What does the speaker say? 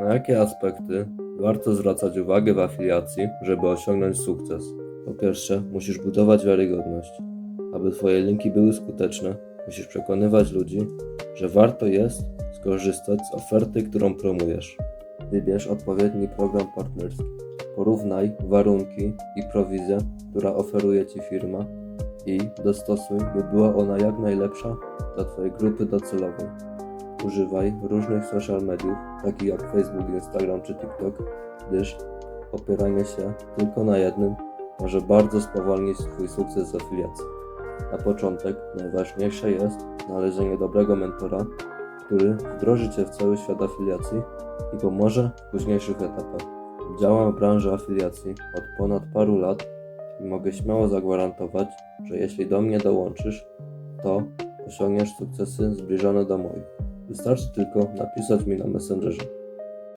Na jakie aspekty warto zwracać uwagę w afiliacji, żeby osiągnąć sukces? Po pierwsze, musisz budować wiarygodność. Aby Twoje linki były skuteczne, musisz przekonywać ludzi, że warto jest skorzystać z oferty, którą promujesz. Wybierz odpowiedni program partnerski. Porównaj warunki i prowizję, która oferuje Ci firma i dostosuj, by była ona jak najlepsza dla Twojej grupy docelowej. Używaj różnych social mediów, takich jak Facebook, Instagram czy TikTok, gdyż opieranie się tylko na jednym może bardzo spowolnić Twój sukces w afiliacji. Na początek najważniejsze jest znalezienie dobrego mentora, który wdroży Cię w cały świat afiliacji i pomoże w późniejszych etapach. Działam w branży afiliacji od ponad paru lat i mogę śmiało zagwarantować, że jeśli do mnie dołączysz, to osiągniesz sukcesy zbliżone do moich. Wystarczy tylko napisać mi na Messengerze.